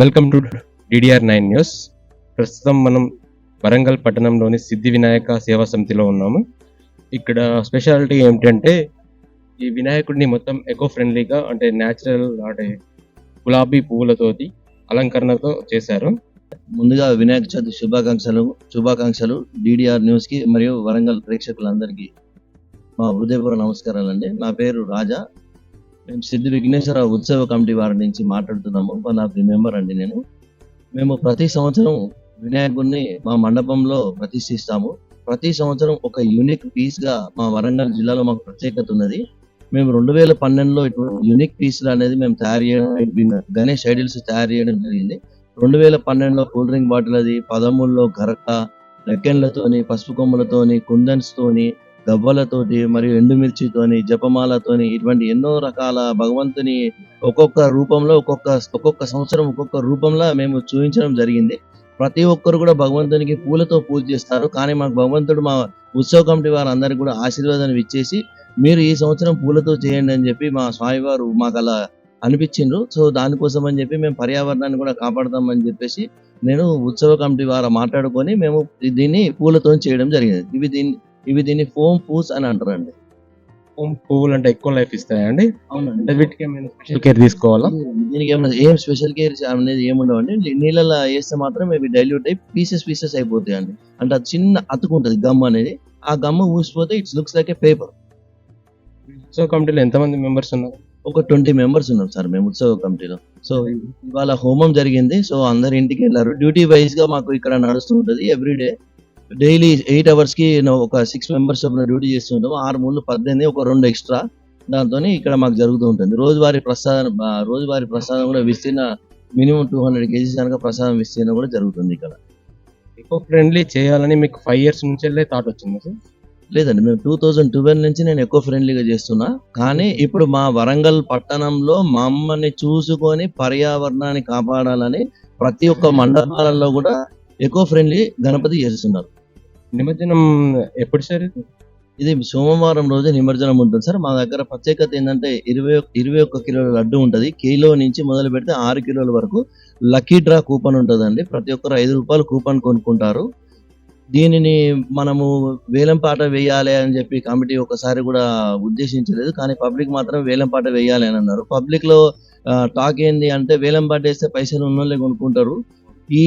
Welcome to DDR nine news ప్రస్తుతం మనం వరంగల్ పట్టణంలోని సిద్ధి వినాయక సేవా సమితిలో ఉన్నాము. ఇక్కడ స్పెషాలిటీ ఏమిటంటే ఈ వినాయకుడిని మొత్తం ఎకో ఫ్రెండ్లీగా అంటే న్యాచురల్ అంటే గులాబీ పువ్వులతోటి అలంకరణతో చేశారు. ముందుగా వినాయక చవితి శుభాకాంక్షలు శుభాకాంక్షలు డిడిఆర్ న్యూస్కి మరియు వరంగల్ ప్రేక్షకులందరికీ. మా హృదయపూర్వ నమస్కారాలు అండి నా పేరు రాజా. మేము సిద్ధి విఘ్నేశ్వర ఉత్సవ కమిటీ వారి నుంచి మాట్లాడుతున్నాము. వన్ ఆఫ్ ది మెంబర్ అండి నేను. మేము ప్రతి సంవత్సరం వినాయకుడిని మా మండపంలో ప్రతిష్ఠిస్తాము. ప్రతి సంవత్సరం ఒక యూనిక్ పీస్గా మా వరంగల్ జిల్లాలో మాకు ప్రత్యేకత ఉన్నది. మేము రెండు వేల పన్నెండులో ఇటువంటి యూనిక్ పీసులు అనేది మేము తయారు చేయడం గణేష్ ఐడిల్స్ తయారు చేయడం జరిగింది. రెండు వేల పన్నెండులో కూల్ డ్రింక్ బాటిల్ అది పదమూడులో గరక లెక్కెన్లతోని పసుపు కొమ్మలతోని కుందన్స్ తోని గవ్వలతోటి మరియు ఎండుమిర్చితోని జపమాలతోని ఇటువంటి ఎన్నో రకాల భగవంతుని ఒక్కొక్క రూపంలో ఒక్కొక్క ఒక్కొక్క సంవత్సరం ఒక్కొక్క రూపంలో మేము చూపించడం జరిగింది. ప్రతి ఒక్కరు కూడా భగవంతునికి పూలతో పూజ చేస్తారు. కానీ మాకు భగవంతుడు మా ఉత్సవ కమిటీ వారందరికీ కూడా ఆశీర్వాదాన్ని ఇచ్చేసి మీరు ఈ సంవత్సరం పూలతో చేయండి అని చెప్పి మా స్వామివారు మాకు అలా అనిపించిండ్రు. సో దానికోసం అని చెప్పి మేము పర్యావరణాన్ని కూడా కాపాడదామని చెప్పేసి నేను ఉత్సవ కమిటీ వారు మాట్లాడుకొని మేము దీన్ని పూలతో చేయడం జరిగింది. ఇవి దీన్ని ఇవి దీన్ని ఫోమ్ పూస్ అని అంటారండి. పువ్వు- పువ్వులు అంటే ఎక్కువ లైఫ్ ఇస్తాయండి. అవునండి. అంటే వీటికి ఏమైనా స్పెషల్ కేర్ తీసుకోవాలా? దీనికి ఏమైనా ఏం స్పెషల్ కేర్ అనేది ఏముండవండి. నీళ్ళలో వేస్తే మాత్రం ఇవి డైల్యూట్ అయ్యి పీసెస్ పీసెస్ అయిపోతాయి అండి అంటే అది చిన్న అతుకుంటది గమ్ అనేది. ఆ gum ఊసిపోతే it's looks like a paper ఉత్సవ కమిటీలో ఎంతమంది మెంబర్స్ ఉన్నారు? ఒక ట్వంటీ మెంబర్స్ ఉన్నాం సార్ మేము ఉత్సవ కమిటీలో. సో ఇవాళ హోమం జరిగింది. సో అందరు ఇంటికి వెళ్ళారు. డ్యూటీ వైజ్గా మాకు ఇక్కడ నడుస్తూ ఉంటుంది ఎవ్రీ డే డైలీ ఎయిట్ అవర్స్కి నేను ఒక సిక్స్ మెంబర్స్ చొప్పున డ్యూటీ చేస్తుంటాం ఆరు మూడు పద్దెనిమిది ఒక రెండు ఎక్స్ట్రా దాంతో ఇక్కడ మాకు జరుగుతూ ఉంటుంది. రోజువారీ ప్రసాదం రోజువారీ ప్రసాదం కూడా విస్తీర్ణ మినిమం టూ హండ్రెడ్ కేజీస్ కనుక ప్రసాదం విస్తీర్ణ కూడా జరుగుతుంది ఇక్కడ. ఎకో ఫ్రెండ్లీ చేయాలని మీకు ఫైవ్ ఇయర్స్ నుంచి థాట్ వచ్చింది సార్? లేదండి మేము టూ థౌజండ్ ట్వెల్వ్ నుంచి నేను ఎక్కువ ఫ్రెండ్లీగా చేస్తున్నా. కానీ ఇప్పుడు మా వరంగల్ పట్టణంలో మా అమ్మని చూసుకొని పర్యావరణాన్ని కాపాడాలని ప్రతి ఒక్క మండపాలలో కూడా ఎకో ఫ్రెండ్లీ గణపతి చేస్తున్నారు. నిమజ్జనం ఎప్పుడు సార్ ఇది? ఇది సోమవారం రోజు నిమజ్జనం ఉంటుంది సార్. మా దగ్గర ప్రత్యేకత ఏంటంటే ఇరవై ఇరవై ఒక్క కిలోల లడ్డు ఉంటుంది. కిలో నుంచి మొదలు పెడితే ఆరు కిలోల వరకు లక్కీ డ్రా కూపన్ ఉంటుందండి. ప్రతి ఒక్కరు ఐదు రూపాయలు కూపన్ కొనుక్కుంటారు. దీనిని మనము వేలం పాట వేయాలి అని చెప్పి కమిటీ ఒకసారి కూడా ఉద్దేశించలేదు. కానీ పబ్లిక్ మాత్రం వేలం పాట వేయాలి అని అన్నారు. పబ్లిక్లో టాక్ ఏంది అంటే వేలం పాట వేస్తే పైసలు ఉన్నోళ్ళే కొనుక్కుంటారు. ఈ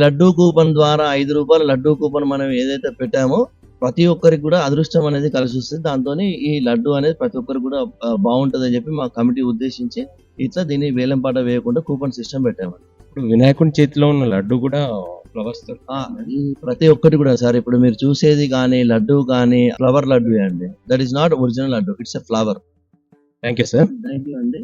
లడ్డూ కూపన్ ద్వారా ఐదు రూపాయల లడ్డూ కూపన్ మనం ఏదైతే పెట్టామో ప్రతి ఒక్కరికి కూడా అదృష్టం అనేది కలిసి వస్తుంది. దాంతో ఈ లడ్డు అనేది ప్రతి ఒక్కరికి కూడా బాగుంటది అని చెప్పి మా కమిటీ ఉద్దేశించి ఇట్లా దీన్ని వేలం పాట వేయకుండా కూపన్ సిస్టమ్ పెట్టాము ఇప్పుడు వినాయకుడి చేతిలో ఉన్న లడ్డు కూడా ఫ్లవర్స్ ప్రతి ఒక్కటి కూడా సార్ ఇప్పుడు మీరు చూసేది కానీ లడ్డు కానీ ఫ్లవర్ లడ్డు అండి. That is not original laddu it's a flower. Thank you sir. Thank you అండి.